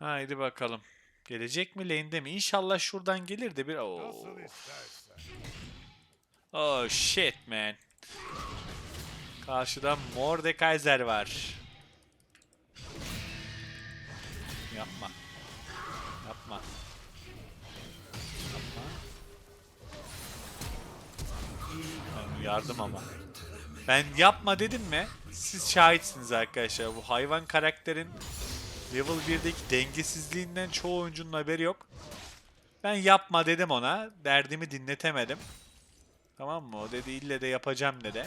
Haydi bakalım. Gelecek mi lane'de mi? İnşallah şuradan gelir de bir... İstersen. Oh shit man. Karşıda Mordekaiser var. Yapma. Yapma. Yapma. Tamam, yardım ama. Ben yapma dedim mi? Siz şahitsiniz arkadaşlar. Bu hayvan karakterin level 1'deki dengesizliğinden çoğu oyuncunun haberi yok. Ben yapma dedim ona. Derdimi dinletemedim. Tamam mı? O dedi ille de yapacağım dedi.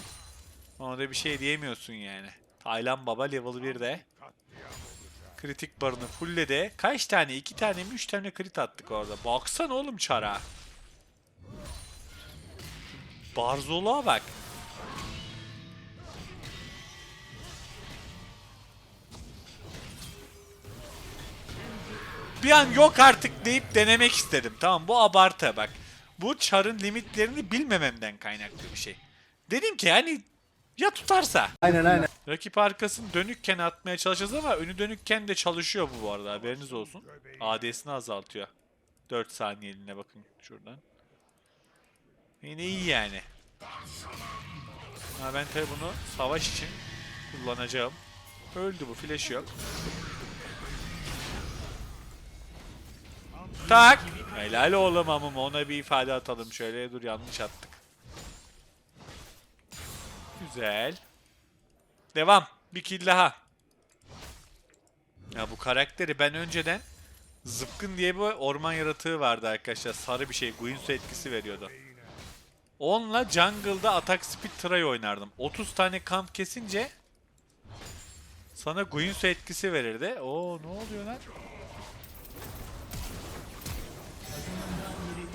Ona da bir şey diyemiyorsun yani. Taylan Baba level 1'de. Katliam olacak. Kritik barını fullledi. Kaç tane? 2 tane mi? 3 tane crit attık orada. Baksana oğlum çara. Barzoluğa bak. Bir an yok artık deyip denemek istedim. Tamam bu abartı bak. Bu çarın limitlerini bilmememden kaynaklı bir şey. Dedim ki yani ya tutarsa. Aynen aynen. Rakip arkasını dönükken atmaya çalışacağız ama önü dönükken de çalışıyor bu bu arada haberiniz olsun. AD'sini azaltıyor. 4 saniyeliğine bakın şuradan. Yine iyi yani. Ha ben tabi bunu savaş için kullanacağım. Öldü bu flash yok. Tak. Helal oğlum ama ona bir ifade atalım şöyle. Dur yanlış attık. Güzel. Devam. Bir kill daha. Ya bu karakteri ben önceden Zıpkın diye bir orman yaratığı vardı arkadaşlar. Sarı bir şey. Guinsoo etkisi veriyordu. Onunla jungle'da atak speed try oynardım. 30 tane kamp kesince sana Guinsoo etkisi verirdi. Oo ne oluyor lan?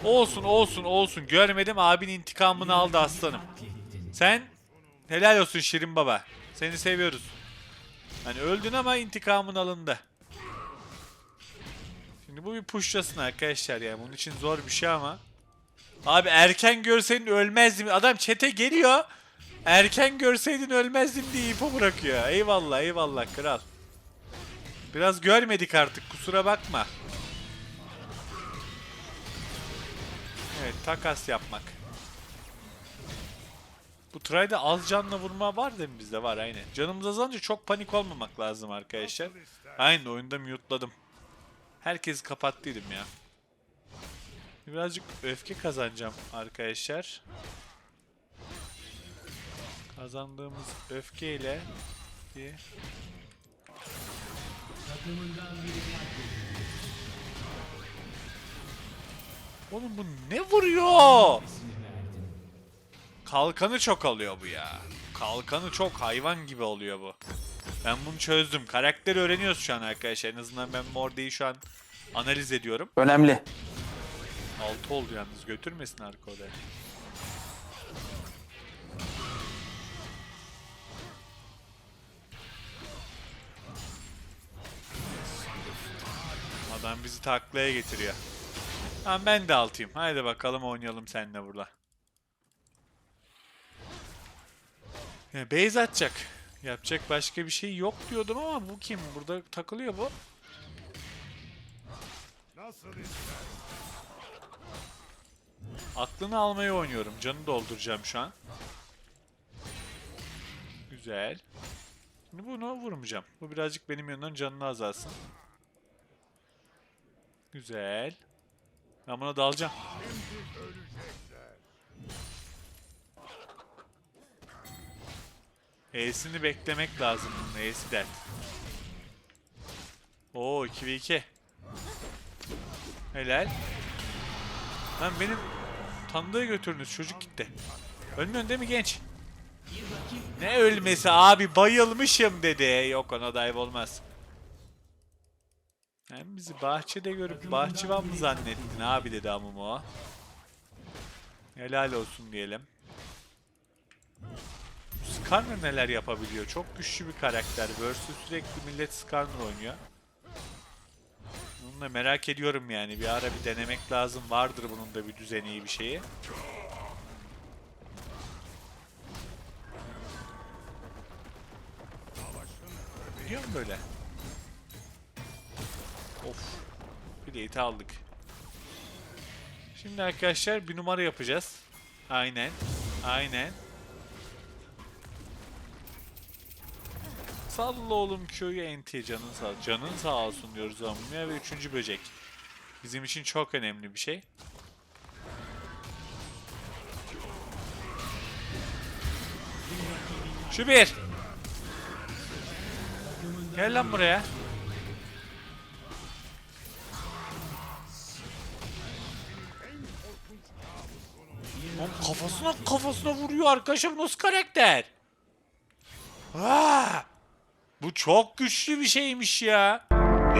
Olsun olsun olsun. Görmedim abin intikamını aldı aslanım. Sen helal olsun Şirin Baba. Seni seviyoruz. Hani öldün ama intikamın alındı. Şimdi bu bir pushlasın arkadaşlar yani. Bunun için zor bir şey ama. Abi erken görseydin ölmezdim. Adam çete geliyor. Erken görseydin ölmezdim diye ipo bırakıyor. Eyvallah eyvallah kral. Biraz görmedik artık kusura bakma. Takas yapmak. Bu try'da az canla vurma var değil mi bizde? Var aynen. Canımız azalınca çok panik olmamak lazım arkadaşlar. Aynen oyunda mute'ladım. Herkesi kapattıydım ya. Birazcık öfke kazanacağım arkadaşlar. Kazandığımız öfkeyle bir Oğlum bu ne vuruyor? Kalkanı çok alıyor bu ya. Kalkanı çok hayvan gibi oluyor bu. Ben bunu çözdüm. Karakteri öğreniyoruz şu an arkadaşlar. En azından ben Morde'yi şu an analiz ediyorum. Önemli. 6 oldu yalnız. Götürmesin arka odaya. Adam bizi taklaya getiriyor. Tamam ben de altıyım. Haydi bakalım oynayalım seninle burada. Ya, base atacak. Yapacak başka bir şey yok diyordum ama bu kim? Burada takılıyor bu. Aklını almayı oynuyorum. Canı dolduracağım şu an. Güzel. Şimdi bunu vurmayacağım. Bu birazcık benim yönden canını azalsın. Güzel. Ben buna dalacağım. E'sini beklemek lazım bunun. E'si dert. Oo 2 ve 2. Helal. Lan benim tanıdığı götürünüz. Çocuk gitti. Ölmüyorsun değil mi genç? Ne ölmesi abi bayılmışım dedi. Yok ona dive olmaz. Hem bizi bahçede görüp bahçıvan mı zannettin abi dedi Amumu. Helal olsun diyelim. Skarner neler yapabiliyor? Çok güçlü bir karakter. Versus sürekli millet Skarner oynuyor. Bunu da merak ediyorum yani. Bir ara bir denemek lazım. Vardır bunun da bir düzeni bir şeyi. Biliyor musun böyle? Of Plate'i aldık. Şimdi arkadaşlar bir numara yapacağız. Aynen. Aynen. Salla oğlum Q'yu NT canın sağ Canın sağ olsun diyoruz Ammu'ya ve üçüncü böcek. Bizim için çok önemli bir şey. Şu bir. Gel lan buraya. Kafasına kafasına vuruyor arkadaşım nasıl karakter? Aa, bu çok güçlü bir şeymiş ya.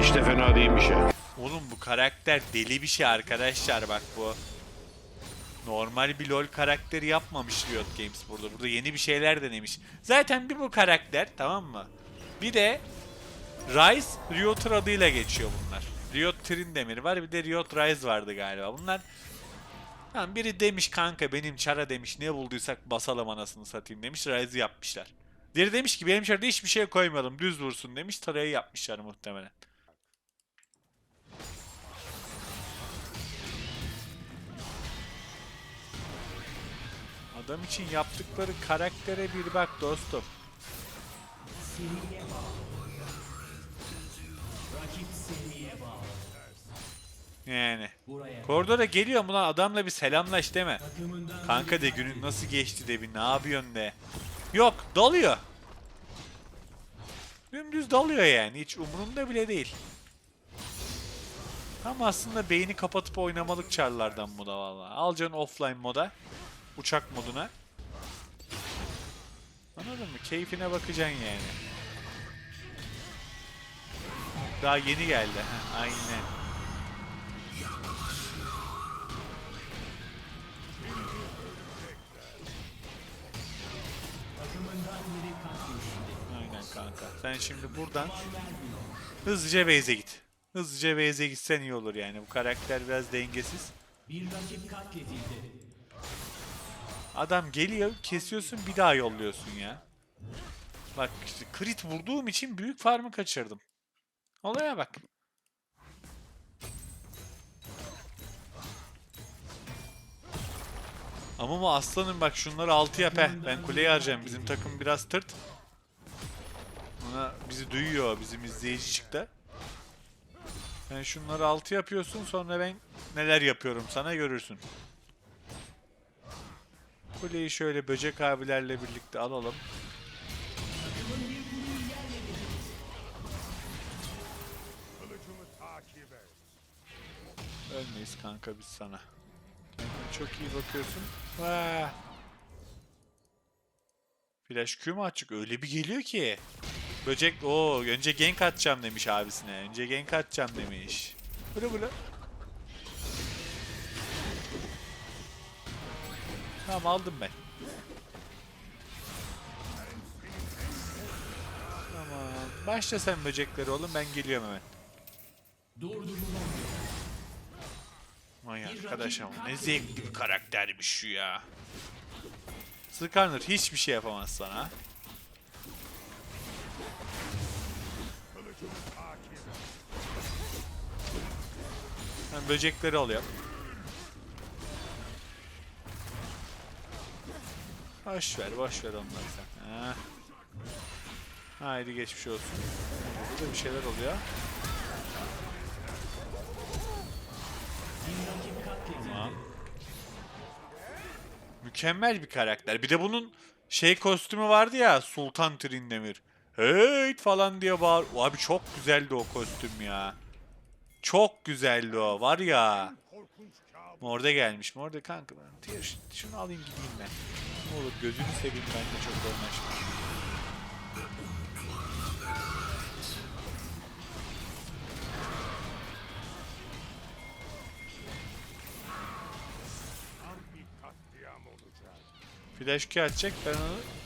Hiç de fena değilmiş ya. Oğlum bu karakter deli bir şey arkadaşlar bak bu. Normal bir LoL karakteri yapmamış Riot Games burada. Burada yeni bir şeyler denemiş. Zaten bir bu karakter tamam mı? Bir de Rise Riot'un adıyla geçiyor bunlar. Riot Trindamir var bir de Riot Rise vardı galiba. Bunlar Tamam biri demiş kanka benim çara demiş ne bulduysak basalım anasını satayım demiş Rise'ı yapmışlar. Diğeri demiş ki benim çarada hiçbir şey koymadım düz vursun demiş tarayı yapmışlar muhtemelen. Adam için yaptıkları karaktere bir bak dostum. Yani. Koridora geliyor lan adamla bir selamlaş deme. Kanka de günün nasıl geçti de bir ne yapıyorsun de. Yok dalıyor. Dümdüz dalıyor yani hiç umurunda bile değil. Ama aslında beyni kapatıp oynamalık çarlardan bu da valla. Alacaksın offline moda. Uçak moduna. Anladın mı? Keyfine bakacaksın yani. Daha yeni geldi. Aynen. Kanka. Sen şimdi buradan hızlıca base'e git. Hızlıca base'e gitsen iyi olur yani. Bu karakter biraz dengesiz. Adam geliyor, kesiyorsun bir daha yolluyorsun ya. Bak işte crit vurduğum için büyük farmı kaçırdım. Olaya bak. Ama aslanım bak şunları 6 yap he. Ben kuleyi harcayayım. Bizim takım biraz tırt. Ona bizi duyuyor. Bizim izleyici çıktı. Sen şunları 6 yapıyorsun sonra ben neler yapıyorum sana görürsün. Kuleyi şöyle böcek abilerle birlikte alalım. Ölmeyiz kanka biz sana. Kendine çok iyi bakıyorsun. Vaa. Flash Q mu açık? Öyle bir geliyor ki. Böcek o önce gank atacağım demiş abisine. Önce gank atacağım demiş. Böyle böyle. Tamam aldım ben. Tamam. Başla sen böcekleri oğlum ben geliyorum hemen. Vay arkadaş ama ne zevkli bir karaktermiş şu ya. Skarner hiçbir şey yapamaz sana. Ben böcekleri alıyorum. Boş ver, boş ver onları sen. Ha. Haydi geçmiş olsun. Burada bir şeyler oluyor. Tamam. Mükemmel bir karakter. Bir de bunun şey kostümü vardı ya Sultan Trindemir. Hey falan diye bağır. Abi çok güzeldi o kostüm ya. Çok güzeldi o var ya. Morda gelmiş. Morda kanka ben şunu alayım gideyim ben. Ne olur gözünü seveyim ben de çok anlaşma. Tam bir katliam olacak. Flash Q atacak ben onu...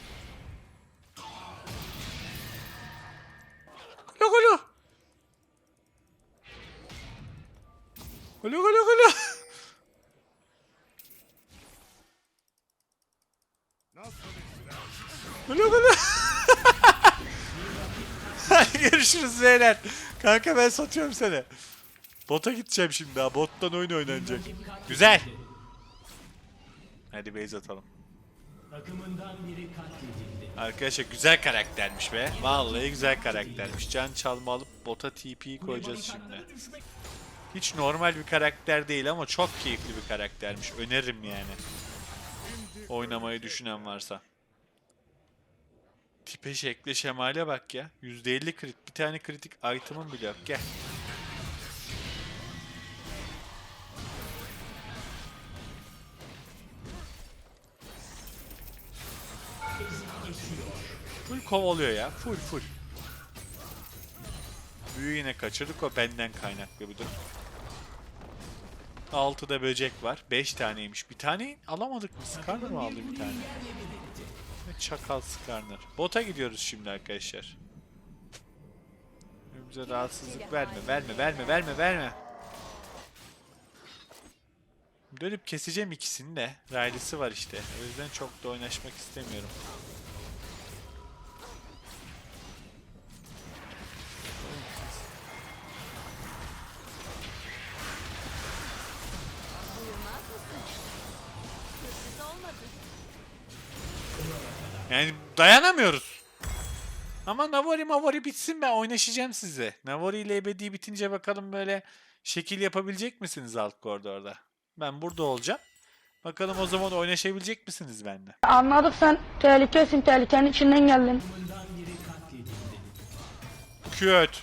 beyler. Kanka ben satıyorum seni. Bota gideceğim şimdi ha. Bottan oyun oynanacak. Güzel. Hadi base atalım. Arkadaşlar güzel karaktermiş be. Vallahi güzel karaktermiş. Can çalma alıp bota TP'yi koyacağız şimdi. Hiç normal bir karakter değil ama çok keyifli bir karaktermiş. Öneririm yani. Oynamayı düşünen varsa. Tipe şekle şemale bak ya. %50 krit. Bir tane kritik item'ım bile yok. Gel. Full kovalıyor ya. Full full. Büyü yine kaçırdık. O benden kaynaklı bir durum. 6'da böcek var. 5 taneymiş. Bir tane alamadık mı? Skarner mı aldı bir tane? Çakal Skarner. Bota gidiyoruz şimdi arkadaşlar. Bize rahatsızlık verme, verme, verme, verme, verme. Dönüp keseceğim ikisini de. Riley'si var işte. O yüzden çok da oynaşmak istemiyorum. Yani dayanamıyoruz. Ama Navari Mavari bitsin ben oynaşacağım size. Navari ile ebedi bitince bakalım böyle şekil yapabilecek misiniz alt koridorda? Ben burada olacağım. Bakalım o zaman oynaşabilecek misiniz benimle? Anladık sen tehlikesin, tehlikenin içinden geldin. Köt.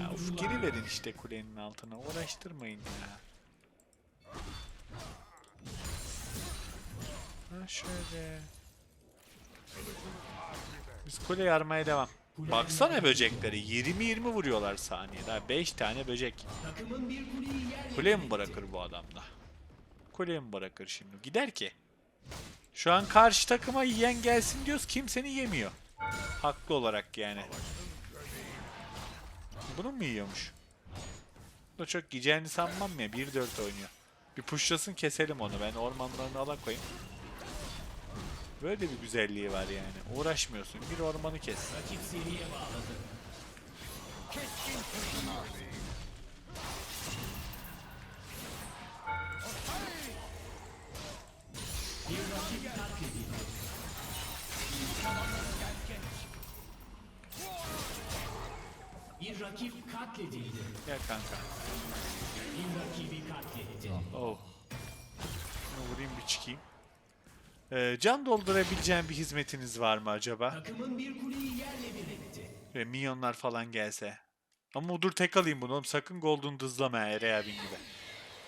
Ya uf, geri verin işte kulenin altına. Uğraştırmayın ya. Ha şöyle. Biz kule yarmaya devam. Baksana böcekleri. 20-20 vuruyorlar saniyede. 5 tane böcek. Kule mi bırakır bu adamda? Kule mi bırakır şimdi? Gider ki. Şu an karşı takıma yiyen gelsin diyoruz. Kimseni yemiyor. Haklı olarak yani. Bunu mu yiyormuş? Bu çok yiyeceğini sanmam ya. 1-4 oynuyor. Bir pushlasın keselim onu. Ben ormanlarını ala koyayım. Böyle bir güzelliği var yani. Uğraşmıyorsun. Bir ormanı kes. Bir rakip katledildi. Gel kanka. Bir rakibi katletti. Oh. Şunu vurayım bir çıkayım. Ee, can doldurabileceğim bir hizmetiniz var mı acaba? Takımın bir kuleyi yerle bir etti. Ve minyonlar falan gelse. Ama dur tek alayım bunu oğlum. Sakın golden dızlama ya Ere abin gibi.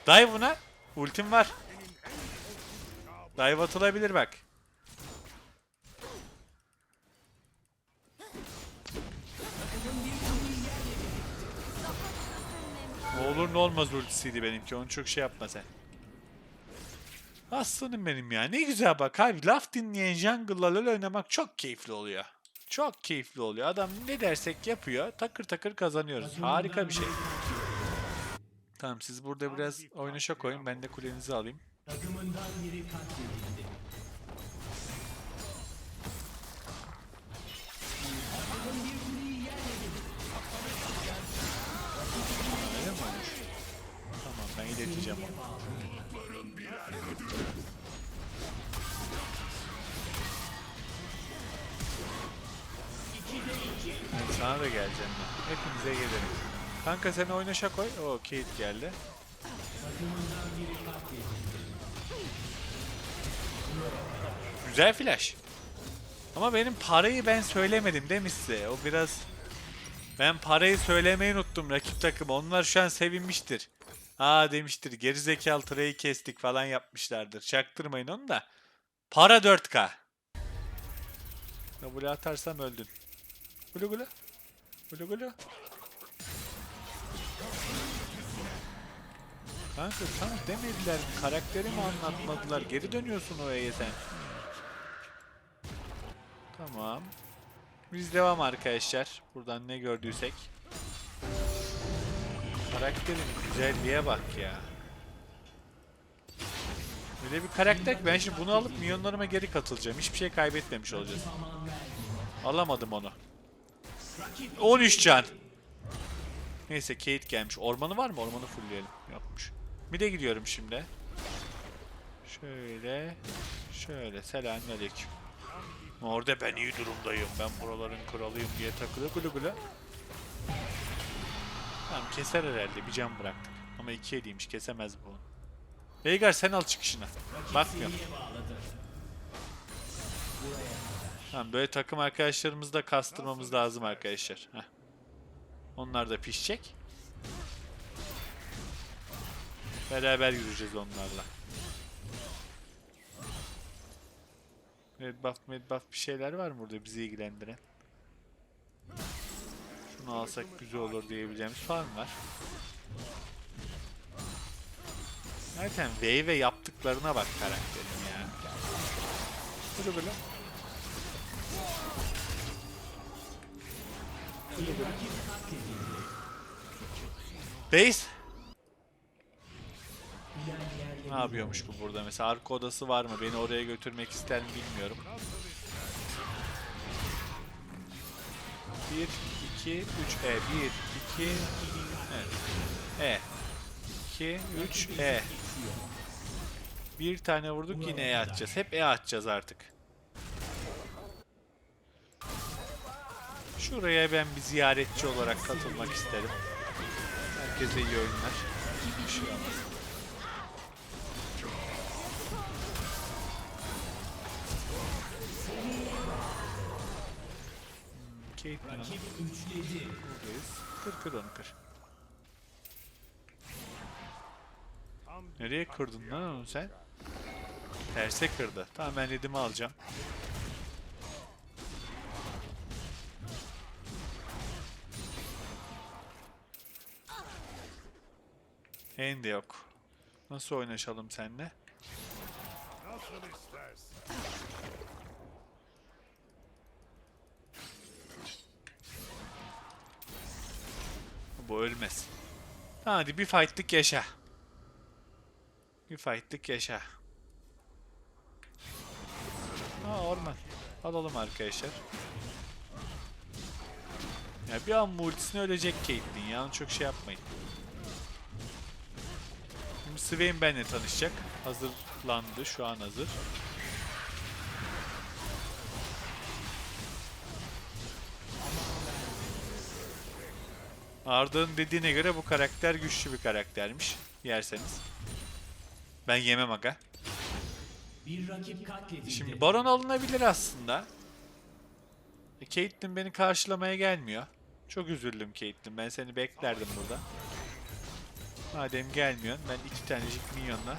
Dive buna. Ultim var. Dive atılabilir bak. Ne olur ne olmaz ultisiydi benimki. Onu çok şey yapma sen. Aslanım benim ya. Ne güzel bak abi. Laf dinleyen jungle'la LoL oynamak çok keyifli oluyor. Çok keyifli oluyor. Adam ne dersek yapıyor. Takır takır kazanıyoruz. Harika bir şey. Tamam siz burada biraz oynaşa koyun. Ben de kulenizi alayım. Tamam ben ileteceğim onu. Evet, sana da geleceğim ben. Hepinize gelirim. Kanka sen oynaşa koy. O Kate geldi. Güzel flash. Ama benim parayı ben söylemedim değil size? O biraz... Ben parayı söylemeyi unuttum rakip takım. Onlar şu an sevinmiştir. Aa demiştir gerizekalı Trey'i kestik falan yapmışlardır. Çaktırmayın onu da. Para 4K. W atarsam öldün. Gulu gulu. Gulu gulu. Kanka sana demediler mi? Karakterimi anlatmadılar. Geri dönüyorsun oraya sen. Tamam. Biz devam arkadaşlar. Buradan ne gördüysek. Karakterin güzelliğe bak ya. Böyle bir karakter ben şimdi bunu alıp milyonlarıma geri katılacağım. Hiçbir şey kaybetmemiş olacağız. Alamadım onu. 13 can. Neyse Kate gelmiş. Ormanı var mı? Ormanı fullleyelim. Yokmuş. Bir de gidiyorum şimdi. Şöyle. Şöyle. Selamünaleyküm. Orada ben iyi durumdayım. Ben buraların kralıyım diye takılıyor. Gülü gülü. Tamam keser herhalde. Bir can bıraktık. Ama iki hediymiş. Kesemez bu. Veigar sen al çıkışını. Bakmıyorum. Bağladı. Tamam böyle takım arkadaşlarımızı da kastırmamız lazım arkadaşlar. Heh. Onlar da pişecek. Beraber yürüyeceğiz onlarla. Red buff, med buff bir şeyler var mı burada bizi ilgilendiren? Şunu alsak güzel olur diyebileceğimiz farm var. Zaten Wave'e yaptıklarına bak karakterin ya. Böyle böyle. Base. Ne yapıyormuş bu burada mesela arka odası var mı beni oraya götürmek ister mi bilmiyorum. 1 2 3 E 1 2 evet. E 2 3 E Bir tane vurduk yine E atacağız. Hep E atacağız artık. Şuraya ben bir ziyaretçi olarak katılmak isterim. Herkese iyi oyunlar. Bir. Hmm, buradayız. Kır kır onu kır. Bir Nereye kırdın lan onu sen? Terse kırdı. Tamam ben redimi alacağım. En de yok. Nasıl oynaşalım seninle? nasıl istersin? Bu ölmez. Hadi bir fight'lık yaşa. Bir fight'lık yaşa. Aa orman. Alalım arkadaşlar. Ya bir an multisine ölecek Caitlyn ya. Çok şey yapmayın. Swain benimle tanışacak. Hazırlandı. Şu an hazır. Arda'nın dediğine göre bu karakter güçlü bir karaktermiş. Yerseniz. Ben yemem aga. Bir rakip katledildi. Şimdi Baron alınabilir aslında. E, Caitlyn beni karşılamaya gelmiyor. Çok üzüldüm Caitlyn. Ben seni beklerdim burada. Madem gelmiyorsun ben iki tanecik minyonla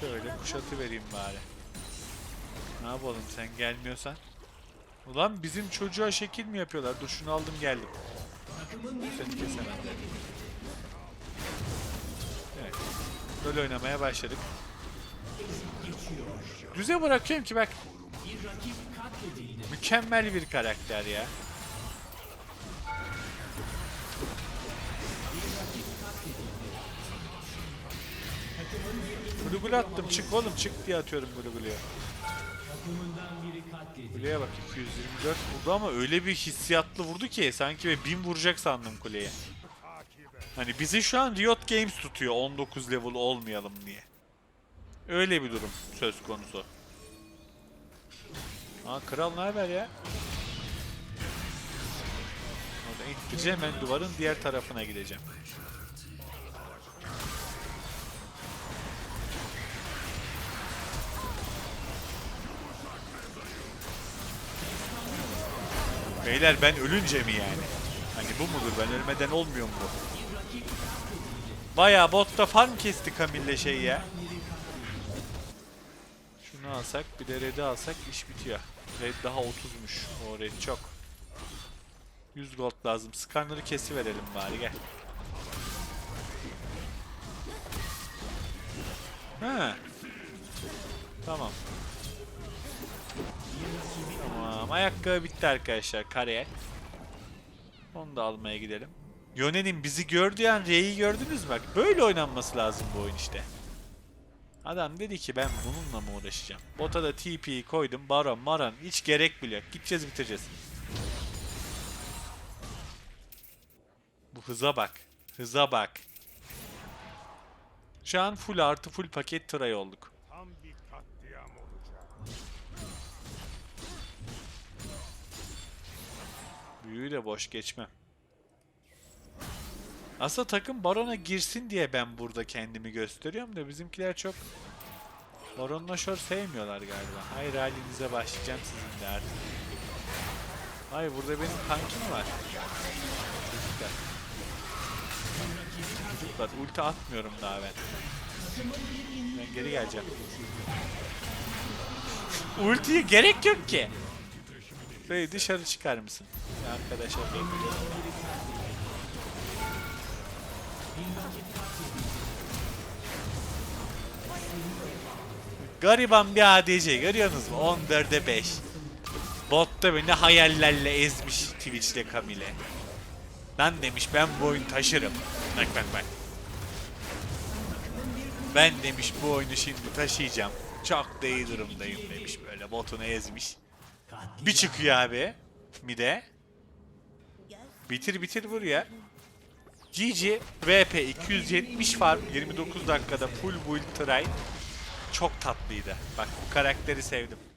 Şöyle kuşatı vereyim bari. Ne yapalım sen gelmiyorsan? Ulan bizim çocuğa şekil mi yapıyorlar? Dur şunu aldım geldim. Seni kesemem. Evet. Böyle oynamaya başladık. Düze bırakıyorum ki bak. Mükemmel bir karakter ya. Gulu attım. Çık oğlum çık diye atıyorum biri katledildi. Kuleye bak 224 vurdu ama öyle bir hissiyatlı vurdu ki sanki ve 1000 vuracak sandım kuleye. Hani bizi şu an Riot Games tutuyor 19 level olmayalım diye. Öyle bir durum söz konusu. Aa kral ne haber ya? Orada ittireceğim duvarın diğer tarafına gideceğim. Beyler ben ölünce mi yani? Hani bu mudur? Ben ölmeden olmuyor mu bu? Bayağı botta farm kesti Camille'le şey ya. Şunu alsak bir de red'i alsak iş bitiyor. Red daha 30'muş. O red çok. 100 gold lazım. Skarner'ı kesiverelim bari gel. Ha. Tamam. Ayakkabı bitti arkadaşlar. Kare. Onu da almaya gidelim. Yone'nin bizi gördüğü an R'yi gördünüz mü? Bak böyle oynanması lazım bu oyun işte. Adam dedi ki ben bununla mı uğraşacağım? Bota da TP'yi koydum. Baron, Maron hiç gerek bile yok. Gideceğiz bitireceğiz. Bu hıza bak. Hıza bak. Şu an full artı full paket try olduk. Tam bir katliam olacak. Büyüyü de boş geçmem. Aslında takım Baron'a girsin diye ben burada kendimi gösteriyorum da bizimkiler çok Baron'la şor sevmiyorlar galiba. Hayır halinize başlayacağım sizin de artık. Hayır burada benim kankim var. Çocuklar. Çocuklar ulti atmıyorum daha ben. Ben geri geleceğim. Ultiye gerek yok ki. Böyle dışarı çıkar mısın? Ya arkadaşlar. Gariban bir ADC görüyorsunuz mu? 14'e 5. Botta beni hayallerle ezmiş Twitch'le Kamile. Ben demiş ben bu oyunu taşırım. Bak bak bak. Ben demiş bu oyunu şimdi taşıyacağım. Çok da iyi durumdayım demiş böyle botunu ezmiş. Bir çıkıyor abi. Mide. Bitir bitir vur ya. GG VP 270 farm 29 dakikada full build try. Çok tatlıydı. Bak bu karakteri sevdim.